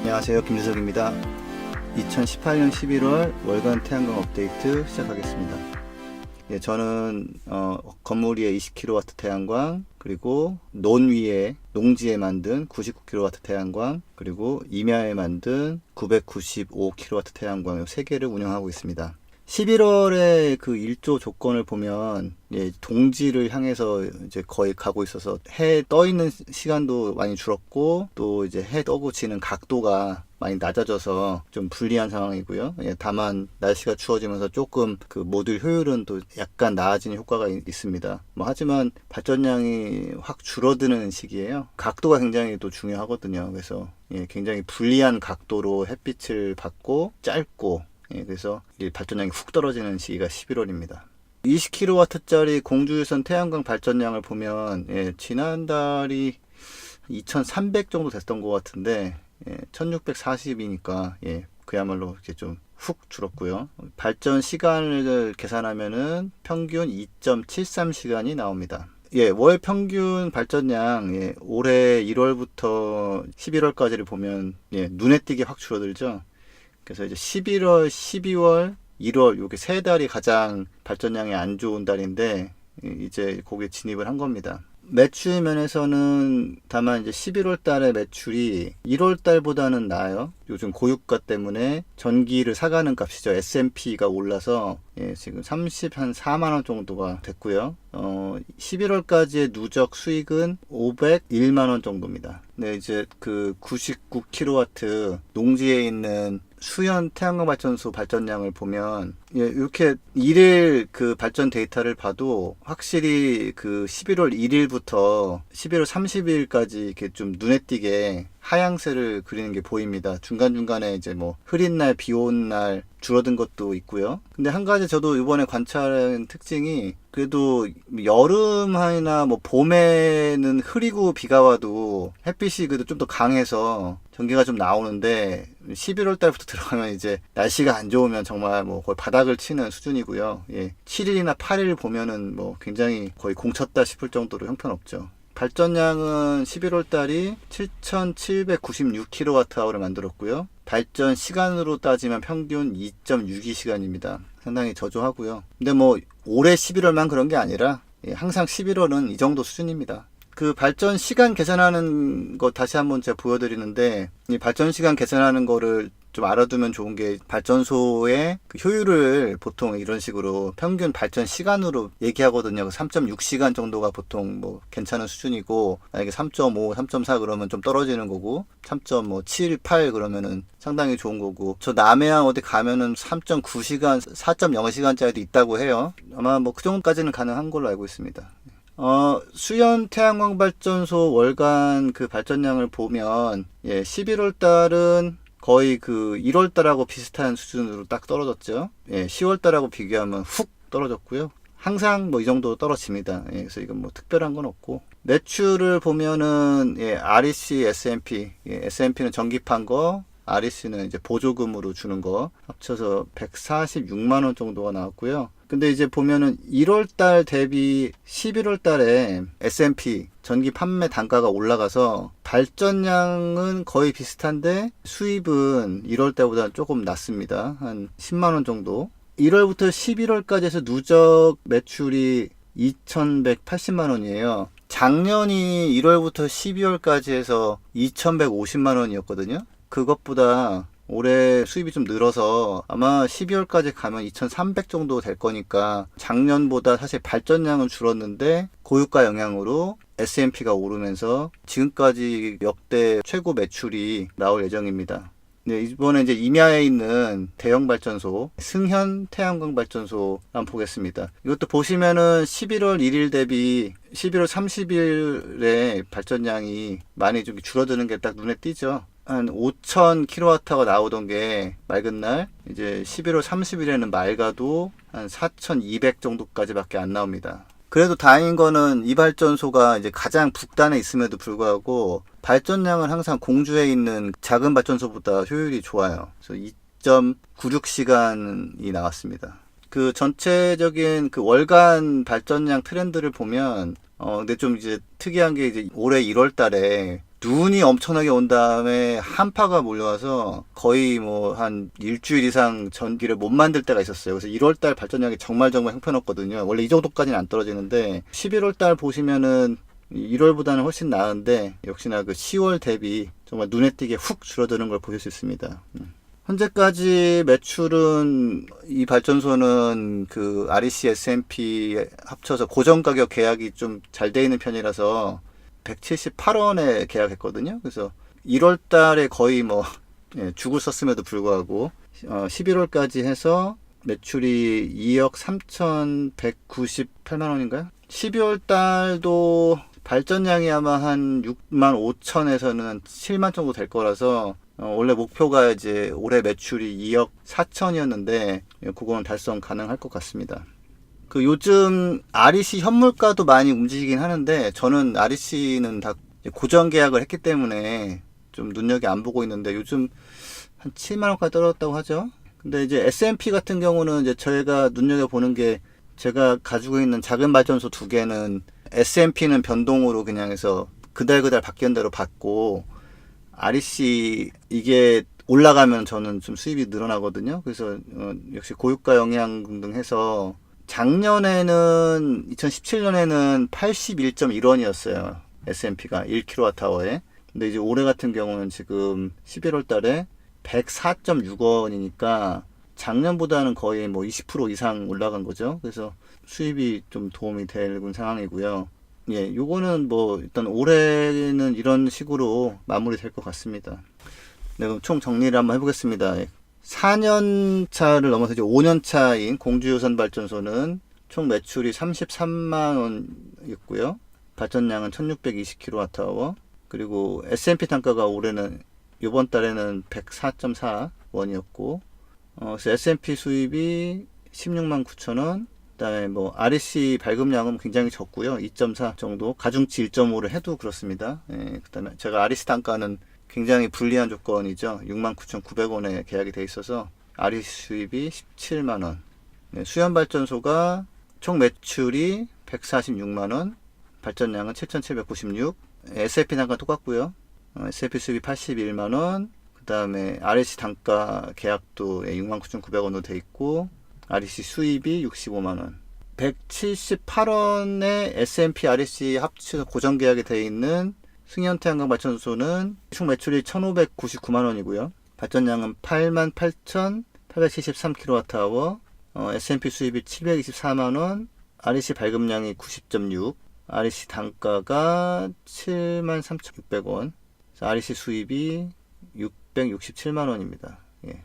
안녕하세요. 김주석입니다. 2018년 11월 월간 태양광 업데이트 시작하겠습니다. 예, 저는 어, 건물 위에 20kW 태양광, 그리고 논 위에 농지에 만든 99kW 태양광, 그리고 임야에 만든 995kW 태양광 세 개를 운영하고 있습니다. 11월에 그 일조 조건을 보면 예, 동지를 향해서 이제 거의 가고 있어서 해 떠 있는 시간도 많이 줄었고 또 이제 해 떠고 지는 각도가 많이 낮아져서 좀 불리한 상황이고요. 예, 다만 날씨가 추워지면서 조금 그 모듈 효율은 또 약간 나아지는 효과가 있, 있습니다. 뭐 하지만 발전량이 확 줄어드는 시기예요. 각도가 굉장히 또 중요하거든요. 그래서 예, 굉장히 불리한 각도로 햇빛을 받고 짧고 예, 그래서 이 발전량이 훅 떨어지는 시기가 11월입니다. 20kW짜리 공주유선 태양광 발전량을 보면 예, 지난달이 2,300 정도 됐던 것 같은데 예, 1,640이니까 예, 그야말로 이렇게 좀 훅 줄었고요. 발전 시간을 계산하면은 평균 2.73시간이 나옵니다. 예, 월 평균 발전량 예, 올해 1월부터 11월까지를 보면 예, 눈에 띄게 확 줄어들죠. 그래서 이제 11월, 12월, 1월 요게 세 달이 가장 발전량이 안 좋은 달인데 이제 거기에 진입을 한 겁니다. 매출 면에서는 다만 이제 11월 달에 매출이 1월 달보다는 나아요. 요즘 고유가 때문에 전기를 사가는 값이죠. S&P가 올라서 예, 지금 30 한 4만 원 정도가 됐고요. 어, 11월까지의 누적 수익은 501만 원 정도입니다. 네, 이제 그 99kW 농지에 있는 수연 태양광 발전소 발전량을 보면 예, 이렇게 일일 그 발전 데이터를 봐도 확실히 그 11월 1일부터 11월 30일까지 이렇게 좀 눈에 띄게 하향세를 그리는 게 보입니다. 중간중간에 이제 뭐 흐린 날, 비 오는 날 줄어든 것도 있고요. 근데 한 가지 저도 이번에 관찰한 특징이 그래도 여름이나 뭐 봄에는 흐리고 비가 와도 햇빛이 그래도 좀 더 강해서 전기가 좀 나오는데 11월 달부터 들어가면 이제 날씨가 안 좋으면 정말 뭐 거의 바닥을 치는 수준이고요. 예. 7일이나 8일 보면은 뭐 굉장히 거의 공쳤다 싶을 정도로 형편없죠. 발전량은 11월 달이 7,796kWh를 만들었고요. 발전 시간으로 따지면 평균 2.62시간입니다. 상당히 저조하고요. 근데 뭐 올해 11월만 그런 게 아니라 예, 항상 11월은 이 정도 수준입니다. 그 발전 시간 계산하는 거 다시 한번 제가 보여드리는데 이 발전 시간 계산하는 거를 좀 알아두면 좋은 게 발전소의 그 효율을 보통 이런 식으로 평균 발전 시간으로 얘기하거든요. 3.6시간 정도가 보통 뭐 괜찮은 수준이고 만약에 3.5, 3.4 그러면 좀 떨어지는 거고 3.7, 8 그러면은 상당히 좋은 거고 저 남해안 어디 가면은 3.9시간, 4.0시간짜리도 있다고 해요. 아마 뭐 그 정도까지는 가능한 걸로 알고 있습니다. 어, 수연 태양광 발전소 월간 그 발전량을 보면 예, 11월 달은 거의 그 1월 달하고 비슷한 수준으로 딱 떨어졌죠. 예, 10월 달하고 비교하면 훅 떨어졌고요. 항상 뭐 이 정도 떨어집니다. 예, 그래서 이건 뭐 특별한 건 없고 매출을 보면은 예, REC, S&P, 예, S&P는 전기판 거, REC는 이제 보조금으로 주는 거 합쳐서 146만 원 정도가 나왔고요. 근데 이제 보면은 1월 달 대비 11월 달에 S&P 전기 판매 단가가 올라가서 발전량은 거의 비슷한데 수입은 1월 달보다 조금 낮습니다. 한 10만 원 정도. 1월부터 11월까지 해서 누적 매출이 2,180만 원이에요. 작년이 1월부터 12월까지 해서 2,150만 원이었거든요. 그것보다 올해 수입이 좀 늘어서 아마 12월까지 가면 2,300 정도 될 거니까 작년보다 사실 발전량은 줄었는데 고유가 영향으로 S&P가 오르면서 지금까지 역대 최고 매출이 나올 예정입니다. 네, 이번에 이제 임야에 있는 대형 발전소, 승현 태양광 발전소 한번 보겠습니다. 이것도 보시면은 11월 1일 대비 11월 30일에 발전량이 많이 좀 줄어드는 게 딱 눈에 띄죠. 한 5,000kW가 나오던 게 맑은 날 이제 11월 30일에는 맑아도 한 4,200 정도까지밖에 안 나옵니다. 그래도 다행인 거는 이 발전소가 이제 가장 북단에 있음에도 불구하고 발전량은 항상 공주에 있는 작은 발전소보다 효율이 좋아요. 그래서 2.96시간이 나왔습니다. 그 전체적인 그 월간 발전량 트렌드를 보면 어 근데 좀 이제 특이한 게 이제 올해 1월 달에 눈이 엄청나게 온 다음에 한파가 몰려와서 거의 뭐 한 일주일 이상 전기를 못 만들 때가 있었어요. 그래서 1월달 발전량이 정말 정말 형편없거든요. 원래 이 정도까지는 안 떨어지는데 11월달 보시면은 1월보다는 훨씬 나은데 역시나 그 10월 대비 정말 눈에 띄게 훅 줄어드는 걸 보실 수 있습니다. 음. 현재까지 매출은 이 발전소는 그 REC, SMP 합쳐서 고정 가격 계약이 좀 잘 돼 있는 편이라서 178원에 계약했거든요. 그래서 1월 달에 거의 뭐 예, 죽을 썼음에도 불구하고 어, 11월까지 해서 매출이 2억 3,198만 원인가요? 12월 달도 발전량이 아마 한 6만 5천에서는 한 7만 정도 될 거라서 어, 원래 목표가 이제 올해 매출이 2억 4천이었는데 예, 그거는 달성 가능할 것 같습니다. 그 요즘 REC 현물가도 많이 움직이긴 하는데 저는 REC는 다 고정 계약을 했기 때문에 좀 눈여겨 안 보고 있는데 요즘 한 7만 원까지 떨어졌다고 하죠. 근데 이제 S&P 같은 경우는 이제 저희가 눈여겨 보는 게 제가 가지고 있는 작은 발전소 두 개는 S&P는 변동으로 그냥 해서 그달 그달 바뀌는 대로 받고 REC 이게 올라가면 저는 좀 수입이 늘어나거든요. 그래서 어, 역시 고유가 영향 등등 해서 작년에는 2017년에는 81.1원이었어요. S&P가 1kWh에. 근데 이제 올해 같은 경우는 지금 11월 달에 104.6원이니까 작년보다는 거의 뭐 20% 이상 올라간 거죠. 그래서 수입이 좀 도움이 되는 상황이고요. 예, 요거는 뭐 일단 올해는 이런 식으로 마무리 될 것 같습니다. 네, 그럼 총 정리를 한번 해보겠습니다. 4년 차를 넘어서 이제 5년 차인 공주유선 발전소는 총 매출이 33만 원이었고요. 발전량은 1620kWh. 그리고 S&P 단가가 올해는 이번 달에는 104.4 원이었고, 어, 그래서 S&P 수입이 16만 9천 원. 그다음에 뭐 REC 발급량은 굉장히 적고요. 2.4 정도. 가중치 1.5를 해도 그렇습니다. 예, 그다음에 제가 REC 단가는 굉장히 불리한 조건이죠. 69,900원에 계약이 돼 있어서 REC 수입이 17만 원. 네, 수연 발전소가 총 매출이 146만 원, 발전량은 7,796. SFP 단가 똑같고요. 어, SFP 수입이 81만 원. 그다음에 REC 단가 계약도 69,900원으로 돼 있고 REC 수입이 65만 원. 178원에 S&P REC 합쳐서 고정 계약이 돼 있는 승현 태양광 발전소는 총 매출이 1,599만 원이고요. 발전량은 88,873kWh, 어, S&P 수입이 724만 원, REC 발급량이 90.6, REC 단가가 73,600원, REC 수입이 667만 원입니다. 예.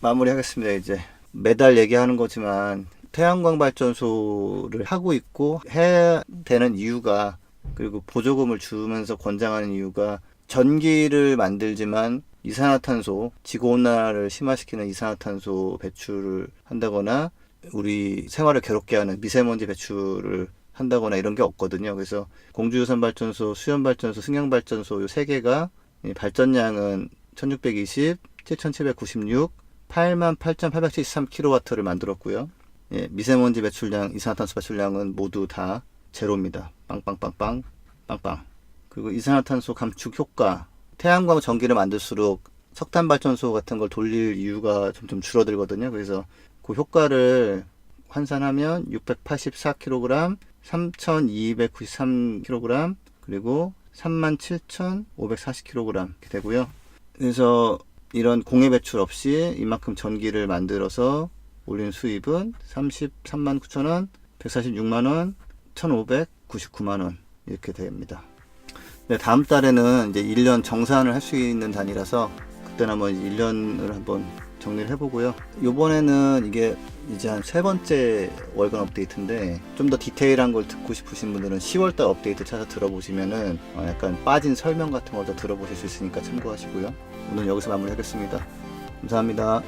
마무리하겠습니다. 이제 매달 얘기하는 거지만 태양광 발전소를 하고 있고 해야 되는 이유가 그리고 보조금을 주면서 권장하는 이유가 전기를 만들지만 이산화탄소, 지구온난화를 심화시키는 이산화탄소 배출을 한다거나 우리 생활을 괴롭게 하는 미세먼지 배출을 한다거나 이런 게 없거든요. 그래서 공주유선 발전소, 수연 발전소, 승양 발전소 요 세 개가 이 발전량은 1620, 7796, 88,873kW를 만들었고요. 예, 미세먼지 배출량, 이산화탄소 배출량은 모두 다 제로입니다. 빵빵빵빵 빵빵. 그리고 이산화탄소 감축 효과. 태양광 전기를 만들수록 석탄 발전소 같은 걸 돌릴 이유가 점점 줄어들거든요. 그래서 그 효과를 환산하면 684kg, 3293kg, 그리고 37,540kg 이렇게 되고요. 그래서 이런 공해 배출 없이 이만큼 전기를 만들어서 올린 수입은 33만 9천 원, 146만 원, 1,599만 원 이렇게 됩니다. 네, 다음 달에는 이제 1년 정산을 할 수 있는 단위라서 그때는 한번 1년을 한번 정리를 해보고요. 요번에는 이게 이제 한 세 번째 월간 업데이트인데 좀 더 디테일한 걸 듣고 싶으신 분들은 10월달 업데이트 찾아 들어보시면은 어, 약간 빠진 설명 같은 걸 더 들어보실 수 있으니까 참고하시고요. 오늘 여기서 마무리하겠습니다. 감사합니다.